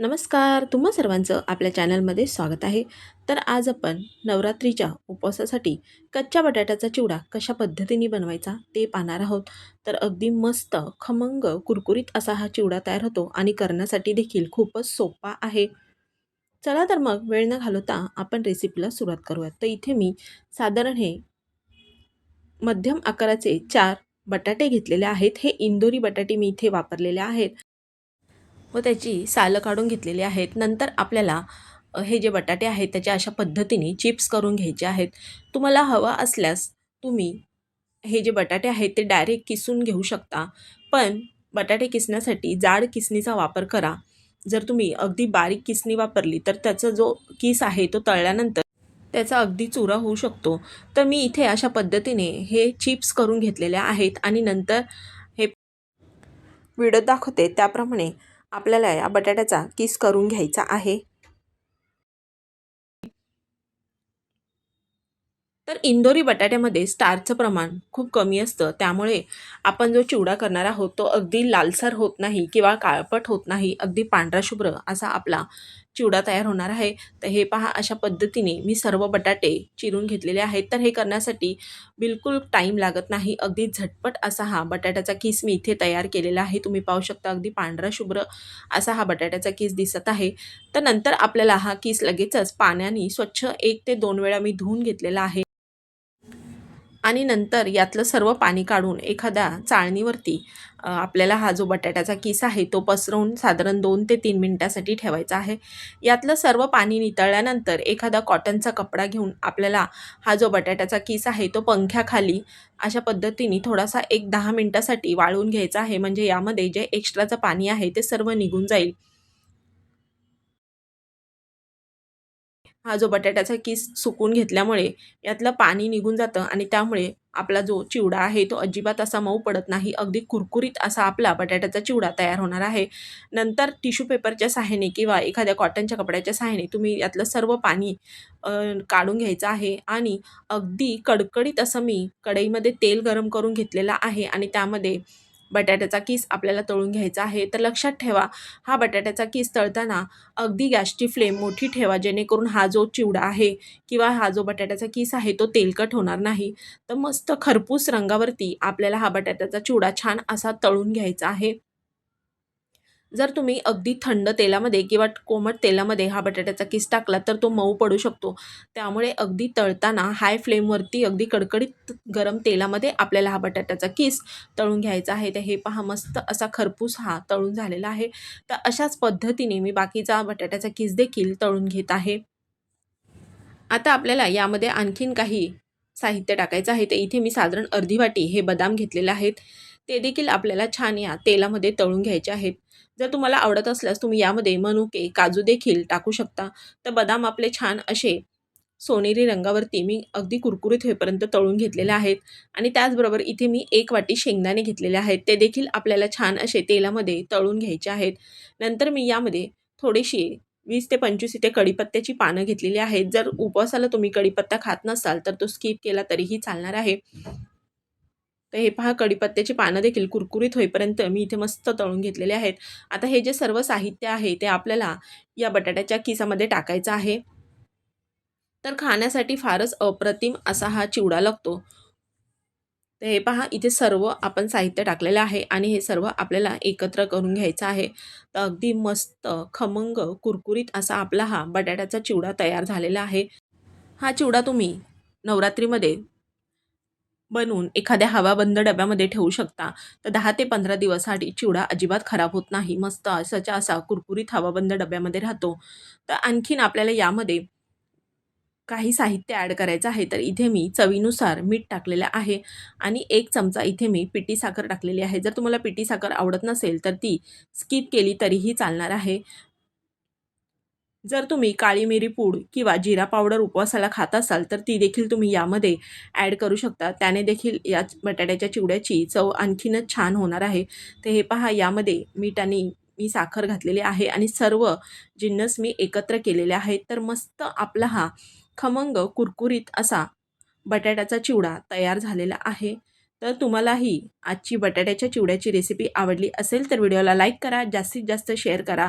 नमस्कार तुम्हा सर्वांचं आपल्या चॅनलमध्ये स्वागत आहे. तर आज आपण नवरात्रीच्या उपवासासाठी कच्च्या बटाट्याचा चिवडा कशा पद्धतीने बनवायचा ते पाहणार आहोत. तर अगदी मस्त खमंग कुरकुरीत असा हा चिवडा तयार होतो आणि करण्यासाठी देखील खूपच सोपा आहे. चला तर मग वेळ न घालवता आपण रेसिपीला सुरुवात करूयात. तर इथे मी साधारण हे मध्यम आकाराचे चार बटाटे घेतलेले आहेत. हे इंदोरी बटाटे मी इथे वापरलेले आहेत. व त्याची सालं काढून घेतलेली आहेत. नंतर आपल्याला हे जे बटाटे आहेत त्याच्या अशा पद्धतीने चिप्स करून घ्यायचे आहेत. तुम्हाला हवा असल्यास तुम्ही हे जे बटाटे आहेत ते डायरेक्ट किसून घेऊ शकता. पण बटाटे किसण्यासाठी जाड किसणीचा वापर करा. जर तुम्ही अगदी बारीक किसणी वापरली तर त्याचा जो किस आहे तो तळल्यानंतर त्याचा अगदी चुरा होऊ शकतो. तर मी इथे अशा पद्धतीने हे चिप्स करून घेतलेल्या आहेत आणि नंतर हे व्हिडिओ दाखवते. त्याप्रमाणे आपल्याला या बटाट्याचा किस करून घ्यायचा आहे? तर इंदोरी बटाट्यामध्ये स्टारचं प्रमाण खूप कमी असतं. त्यामुळे आपण जो चिवडा करणार आहोत तो अगदी लालसर होत नाही किंवा काळपट होत नाही अगदी पांढरा शुभ्र असा आपला चिवडा तयार होणार आहे. तर हे पहा अशा पद्धतीने मी सर्व बटाटे चिरून घेतलेले आहेत. तर हे करण्यासाठी बिलकुल टाईम लागत नाही. अगदी झटपट असा हा बटाट्याचा किस मी इथे तयार केलेला आहे. तुम्ही पाहू शकता अगदी पांढरा शुभ्र असा हा बटाट्याचा किस दिसत आहे. तर नंतर आपल्याला हा किस लगेचच पाण्याने स्वच्छ एक ते दोन वेळा मी धुवून घेतलेला आहे. आणि नंतर यातलं सर्व पाणी काढून एखाद्या चाळणीवरती आपल्याला हा जो बटाट्याचा किस आहे तो पसरवून साधारण दोन ते तीन मिनटासाठी ठेवायचा आहे. यातलं सर्व पाणी नितळल्यानंतर एखादा कॉटनचा कपडा घेऊन आपल्याला हा जो बटाट्याचा किस आहे तो पंख्याखाली अशा पद्धतीने थोडासा एक दहा मिनटासाठी वाळवून घ्यायचा आहे. म्हणजे यामध्ये जे एक्स्ट्राचं पाणी आहे ते सर्व निघून जाईल. हा जो बटाट्याचा किस सुकून घेतल्यामुळे यातलं पाणी निघून जातं आणि त्यामुळे आपला जो चिवडा आहे तो अजिबात असा मऊ पडत नाही. अगदी कुरकुरीत असा आपला बटाट्याचा चिवडा तयार होणार आहे. नंतर टिश्यू पेपरच्या साह्याने किंवा एखाद्या कॉटनच्या कपड्याच्या साह्याने तुम्ही यातलं सर्व पाणी काढून घ्यायचं आहे आणि अगदी कडकडीत असं मी कढईमध्ये तेल गरम करून घेतलेलं आहे आणि त्यामध्ये बटाट्याचा किस आपल्याला तळून घ्यायचा आहे तर लक्षात ठेवा हा बटाट्याचा किस तळताना अगदी गॅसची फ्लेम मोठी ठेवा जेणेकरून हा जो चिवडा आहे किंवा हा जो बटाट्याचा किस आहे तो तेलकट होणार नाही. तर मस्त खरपूस रंगावरती आपल्याला हा बटाट्याचा चिवडा छान असा तळून घ्यायचा आहे. जर तुम्ही अगदी थंड तेलामध्ये किंवा कोमट तेलामध्ये हा बटाट्याचा किस टाकला तर तो मऊ पडू शकतो. त्यामुळे अगदी तळताना हाय फ्लेमवरती अगदी कडकडीत गरम तेलामध्ये आपल्याला हा बटाट्याचा किस तळून घ्यायचा आहे. तर हे पहा मस्त असा खरपूस हा तळून झालेला आहे. तर अशाच पद्धतीने मी बाकीचा बटाट्याचा किस देखील तळून घेत आहे. आता आपल्याला यामध्ये आणखीन काही साहित्य टाकायचं आहे. तर इथे मी साधारण अर्धी वाटी हे बदाम घेतलेले आहेत. ते देखील आपल्याला छान या तेलामध्ये तळून घ्यायचे आहेत. जर तुम्हाला आवडत असल्यास तुम्ही यामध्ये मनुके काजू देखील टाकू शकता. तर बदाम आपले छान असे सोनेरी रंगावरती मी अगदी कुरकुरीत होईपर्यंत तळून घेतलेले आहेत. आणि त्याचबरोबर इथे मी एक वाटी शेंगदाणे घेतलेले आहेत. ते देखील आपल्याला छान असे तेलामध्ये तळून घ्यायचे आहेत. नंतर मी यामध्ये थोडीशी वीस ते पंचवीस इथे कढीपत्त्याची पानं घेतलेली आहेत. जर उपवासाला तुम्ही कढीपत्ता खात नसाल तर तो स्किप केला तरीही चालणार आहे. तर हे पहा कडीपत्त्याची पानं देखील कुरकुरीत होईपर्यंत मी इथे मस्त तळून घेतलेले आहेत. आता हे जे सर्व साहित्य आहे ते आपल्याला या बटाट्याच्या किसामध्ये टाकायचं आहे. तर खाण्यासाठी फारच अप्रतिम असा हा चिवडा लागतो. तर हे पहा इथे सर्व आपण साहित्य टाकलेलं आहे आणि हे सर्व आपल्याला एकत्र करून घ्यायचं आहे. तर अगदी मस्त खमंग कुरकुरीत असा आपला हा बटाट्याचा चिवडा तयार झालेला आहे. हा चिवडा तुम्ही नवरात्रीमध्ये बनवून एखाद्या हवाबंद डब्यामध्ये ठेवू शकता. तर दहा ते पंधरा दिवसासाठी चिवडा अजिबात खराब होत नाही. मस्त असाच्या असा कुरकुरीत हवाबंद डब्यामध्ये राहतो. तर आणखीन आपल्याला यामध्ये काही साहित्य ॲड करायचं आहे तर इथे मी चवीनुसार मीठ टाकलेलं आहे आणि एक चमचा इथे मी पिटी साखर टाकलेली आहे. जर तुम्हाला पिटी साखर आवडत नसेल तर ती स्किप केली तरीही चालणार आहे. जर तुम्ही काळी मिरी पूड किंवा जिरा पावडर उपवासाला खात असाल तर ती देखील तुम्ही यामध्ये ॲड करू शकता. त्याने देखील या बटाट्याच्या चिवड्याची चव आणखीनच छान होणार आहे. तर हे पहा यामध्ये मीठ आणि मी साखर घातलेली आहे आणि सर्व जिन्नस मी एकत्र केलेले आहेत. तर मस्त आपला हा खमंग कुरकुरीत असा बटाट्याचा चिवडा तयार झालेला आहे. तर तुम्हालाही आजची बटाट्याच्या चिवड्याची रेसिपी आवडली असेल तर व्हिडिओला लाईक करा जास्तीत जास्त शेअर करा.